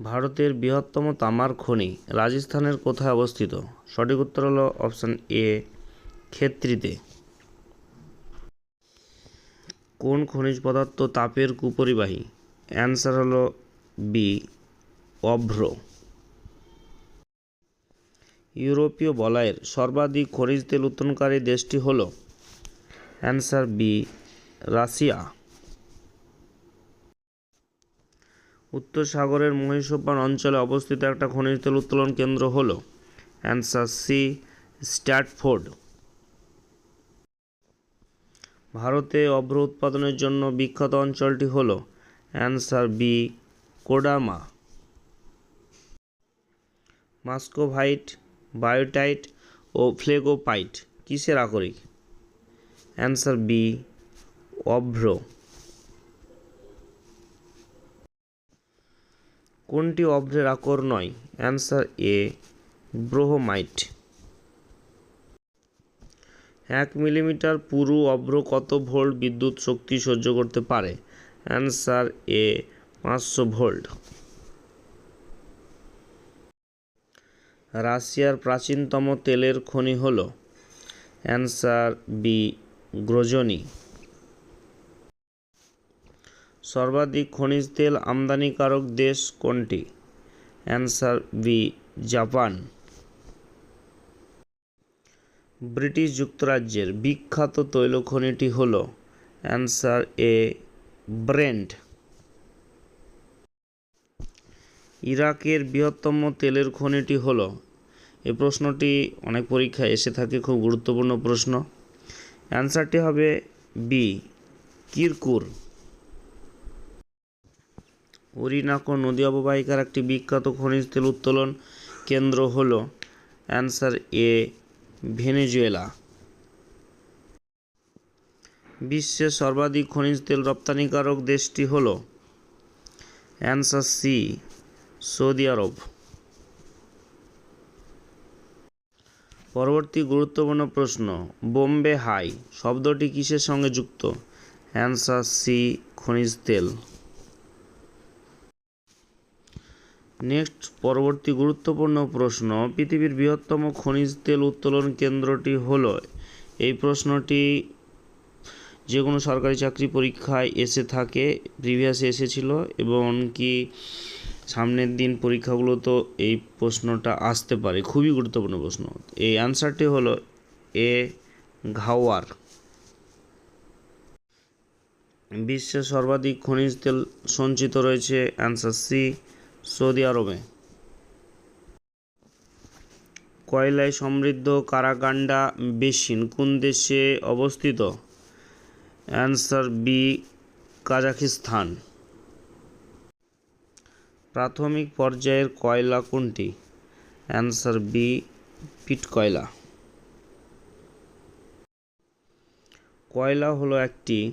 ভারতের বৃহত্তম তামার খনি রাজস্থানের কোথায় অবস্থিত? সঠিক উত্তর হলো অপশান এ, ক্ষেত্রিতে। কোন খনিজ পদার্থ তাপের কুপরিবাহী? অ্যান্সার হলো বি, অভ্র। ইউরোপীয় বলয়ের সর্বাধিক খনিজ তেল উৎপাদনকারী দেশটি হল? Answer B, Russia. উত্তর সাগরের মহীসোপান অঞ্চলে অবস্থিত একটা খনিজ তেল উত্তোলন কেন্দ্র হল অ্যান্সার সি স্ট্যাটফোর্ড। ভারতে অভ্র উৎপাদনের জন্য বিখ্যাত অঞ্চলটি হলো answer B Koderma. Muscovite, biotite ও ফ্লেগোপাইট কিসের আকরিক? অ্যান্সার বি অভ্র। কোনটি অভ্রের আকর নয়? অ্যান্সার এ ব্রোহোমাইট এক মিলিমিটার পুরু অভ্র কত ভোল্ট বিদ্যুৎ শক্তি সহ্য করতে পারে? অ্যান্সার এ পাঁচশো ভোল্ট। রাশিয়ার প্রাচীনতম তেলের খনি হল? Answer B Grozny. সর্বাধিক খনিজ তেল আমদানিকারক দেশ কোনটি? Answer B, Japan. ব্রিটিশ যুক্তরাজ্যের বিখ্যাত তৈল খনিটি হল, অ্যান্সার এ ব্রেন্ড ইরাকের বৃহত্তম তেলের খনিটি হল এই প্রশ্নটি অনেক পরীক্ষায় এসে থাকে, খুব গুরুত্বপূর্ণ প্রশ্ন। অ্যান্সারটি হবে বি, কিরকুর। ওরিনাকো নদী অববাহিকার একটি বিখ্যাত খনিজ তেল উত্তোলন কেন্দ্র হল অ্যান্সার এ, ভেনেজুয়েলা। বিশ্বের সর্বাধিক খনিজ তেল রপ্তানিকারক দেশটি হল অ্যান্সার সি, সৌদি আরব। পরবর্তী গুরুত্বপূর্ণ প্রশ্ন, বোম্বে হাই, শব্দটি কিসের সঙ্গে যুক্ত? অ্যান্সার সি, খনিজ তেল। নেক্সট পরবর্তী গুরুত্বপূর্ণ প্রশ্ন, পৃথিবীর বৃহত্তম খনিজ তেল উত্তোলন কেন্দ্রটি হল? এই প্রশ্নটি যে কোনো সরকারি চাকরি পরীক্ষায় এসে থাকে প্রিভিয়াসে এসেছিল, এবং কি সামনের দিন পরীক্ষাগুলো তো এই প্রশ্নটা আসতে পারে। খুবই গুরুত্বপূর্ণ প্রশ্ন। এই অ্যান্সারটি হলো এ ঘাওয়ার। বিশ্বের সর্বাধিক খনিজ তেল সঞ্চিত রয়েছে। অ্যান্সার সি সৌদি আরবে। কয়লায় সমৃদ্ধ কারাকান্ডা বেসিন কোন দেশে অবস্থিত? Answer B, Kazakhstan. প্রাথমিক পর্যায়ের কয়লা কোনটি? অ্যান্সার বি, পিট কয়লা। কয়লা হলো একটি।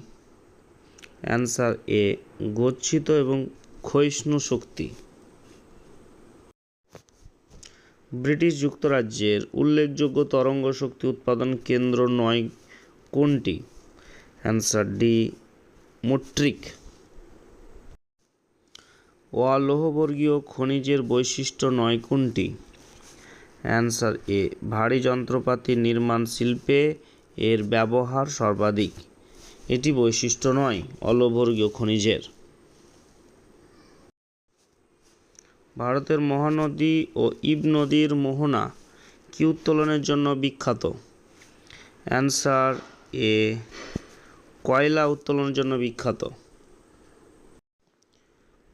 অ্যান্সার এ, গচ্ছিত এবং ক্ষয়িষ্ণু শক্তি। ব্রিটিশ যুক্তরাজ্যের উল্লেখযোগ্য তরঙ্গ শক্তি উৎপাদন কেন্দ্র নয় কোনটি? Answer D, মোট্রিক। অলোহবর্গীয় খনিজের বৈশিষ্ট্য নয় কোনটি? অ্যান্সার এ, ভারী যন্ত্রপাতি নির্মাণ শিল্পে এর ব্যবহার সর্বাধিক। এটি বৈশিষ্ট্য নয়, অলোহবর্গীয় খনিজের। ভারতের মহানদী ও ইব নদীর মোহনা কি উত্তোলনের জন্য বিখ্যাত। অ্যান্সার এ, কয়লা উত্তোলনের জন্য বিখ্যাত।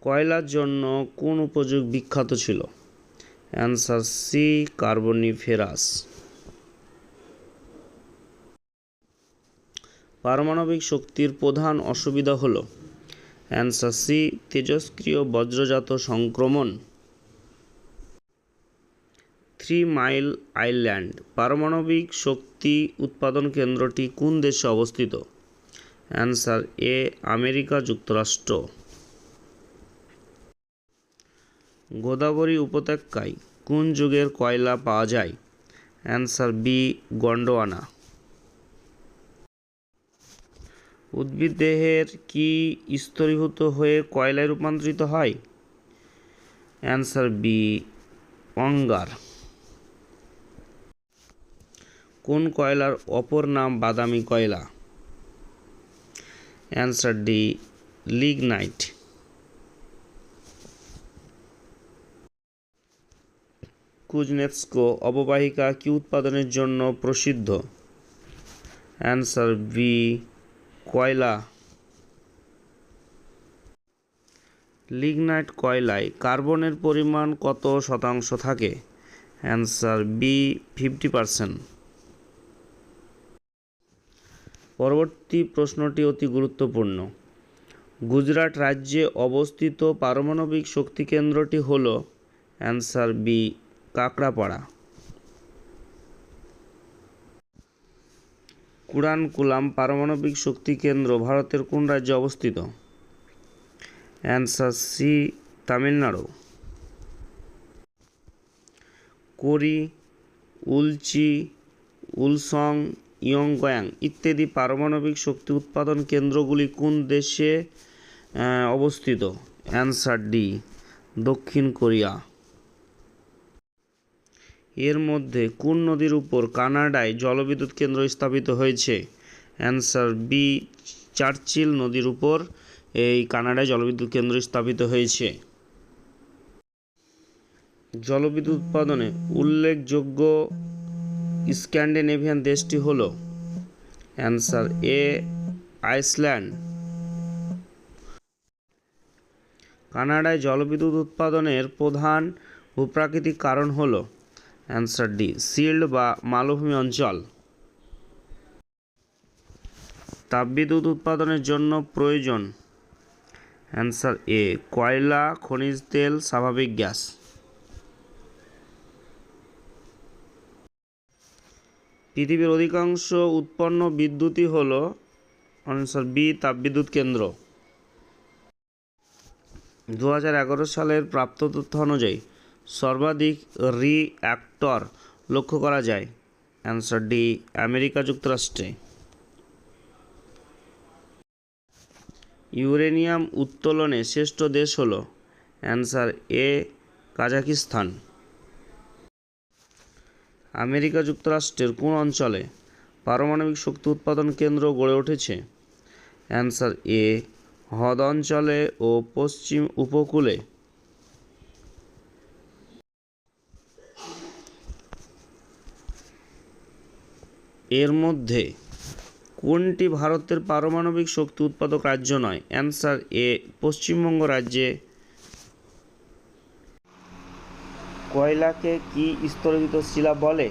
কয়লার জন্য কোন উপযোগ বিখ্যাত ছিল? Answer C, Carboniferous. পারমাণবিক শক্তির প্রধান অসুবিধা হলো, অ্যান্সার সি, তেজস্ক্রিয় বজ্রজাত সংক্রমণ। থ্রি মাইল আইল্যান্ড পারমাণবিক শক্তি উৎপাদন কেন্দ্রটি কোন দেশে অবস্থিত? অ্যান্সার এ, আমেরিকা, যুক্তরাষ্ট্র। গোদাবরী উপত্যকায় কোন যুগের কয়লা পাওয়া যায়? Answer B, Gondwana. উদ্ভিদ দেহের কি স্তরীভূত হয়ে কয়লায় রূপান্তরিত হয়? অ্যান্সার বি, অঙ্গার। কোন কয়লার অপর নাম বাদামি কয়লা? অ্যান্সার ডি লিগনাইট কুজনেৎস্কো অববাহিকা কি উৎপাদনের জন্য প্রসিদ্ধ? অ্যান্সার বি কয়লা. লিগনাইট কয়লায় কার্বনের পরিমাণ কত শতাংশ থাকে? অ্যান্সার বি ফিফটি পারসেন্ট পরবর্তী প্রশ্নটি অতি গুরুত্বপূর্ণ। গুজরাট রাজ্যে অবস্থিত পারমাণবিক শক্তি কেন্দ্রটি হল অ্যান্সার বি, কাকড়াপাড়া। কুড়ানকুলাম পারমাণবিক শক্তি কেন্দ্র ভারতের কোন রাজ্যে অবস্থিত? Answer C, Tamil Nadu. Kori, Ulchin, Wolsong Yonggwang. ইত্যাদি পারমাণবিক শক্তি উৎপাদন কেন্দ্রগুলি কোন দেশে অবস্থিত? অ্যান্সার ডি, দক্ষিণ কোরিয়া। এর মধ্যে কোন নদীর উপর কানাডায় জলবিদ্যুৎ কেন্দ্র স্থাপিত হয়েছে? অ্যান্সার বি, চার্চিল নদীর উপর এই কানাডায় জলবিদ্যুৎ কেন্দ্র স্থাপিত হয়েছে। জলবিদ্যুৎ উৎপাদনে উল্লেখযোগ্য স্ক্যান্ডিনেভিয়ান দেশটি হল, অ্যান্সার, এ, আইসল্যান্ড। কানাডায় জলবিদ্যুৎ উৎপাদনের প্রধান ভূপ্রাকৃতিক কারণ হল, অ্যান্সার, ডি সিল্ড বা মালভূমি অঞ্চল। তাপবিদ্যুৎ উৎপাদনের জন্য প্রয়োজন, অ্যান্সার, এ, কয়লা, খনিজ তেল, স্বাভাবিক গ্যাস। পৃথিবীর অধিকাংশ উৎপন্ন বিদ্যুৎই হল আনসার বি তাপবিদ্যুৎ কেন্দ্র। দু হাজার এগারো সালের প্রাপ্ত তথ্য অনুযায়ী সর্বাধিক রিঅ্যাক্টর লক্ষ্য করা যায় অ্যান্সার ডি, আমেরিকা যুক্তরাষ্ট্রে। ইউরেনিয়াম উত্তোলনে শ্রেষ্ঠ দেশ হল অ্যান্সার এ, কাজাকিস্তান। আমেরিকা যুক্তরাষ্ট্রের কোন অঞ্চলে পারমাণবিক শক্তি উৎপাদন কেন্দ্র গড়ে উঠেছে? অ্যান্সার এ, হ্রদ অঞ্চলে ও পশ্চিম উপকূলে। এর মধ্যে কোনটি ভারতের পারমাণবিক শক্তি উৎপাদক রাজ্য নয়? অ্যান্সার এ, পশ্চিমবঙ্গ রাজ্যে কয়লাকে কি স্তরযুক্ত শিলা বলে?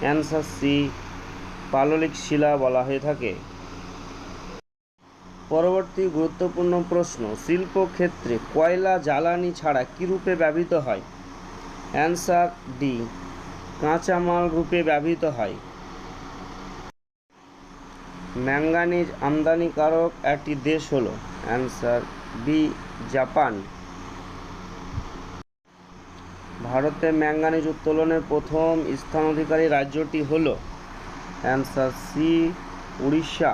অ্যান্সার সি পাললিক শিলা বলা হয়ে থাকে। পরবর্তী গুরুত্বপূর্ণ প্রশ্ন, শিল্পক্ষেত্রে কয়লা জ্বালানি ছাড়া কী রূপে ব্যবহৃত হয়? অ্যান্সার ডি কাঁচামাল রূপে ব্যবহৃত হয়। ম্যাঙ্গানিজ আমদানিকারক একটি দেশ হলো। Answer B Japan. ভারতে ম্যাঙ্গানিজ উত্তোলনের প্রথম স্থান অধিকারী রাজ্যটি হল, অ্যান্সার সি, উড়িষ্যা।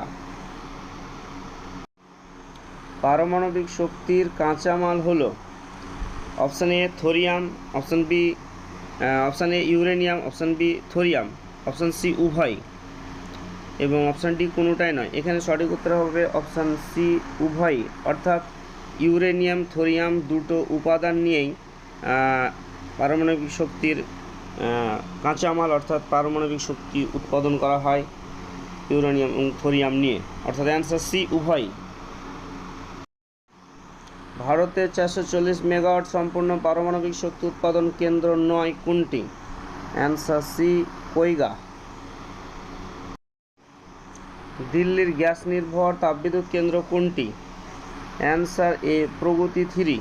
পারমাণবিক শক্তির কাঁচামাল হল, option A thorium, option B option A uranium, option B thorium, option C উভয়। এবং অপশান ডি কোনোটাই নয়। এখানে সঠিক উত্তর হবে অপশান সি উভয় অর্থাৎ ইউরেনিয়াম, থোরিয়াম দুটো উপাদান নিয়েই পারমাণবিক শক্তির কাঁচামাল অর্থাৎ পারমাণবিক শক্তি উৎপাদন করা হয় ইউরেনিয়াম এবং থোরিয়াম নিয়ে। অর্থাৎ অ্যান্সার সি উভয় ভারতে চারশো চল্লিশ মেগাওয়াট সম্পূর্ণ পারমাণবিক শক্তি উৎপাদন কেন্দ্র নয় কোনটি? Answer C Kaiga. দিল্লির গ্যাস নির্ভর তাপবিদ্যুৎ কেন্দ্র কোনটি? Answer A Pragati three.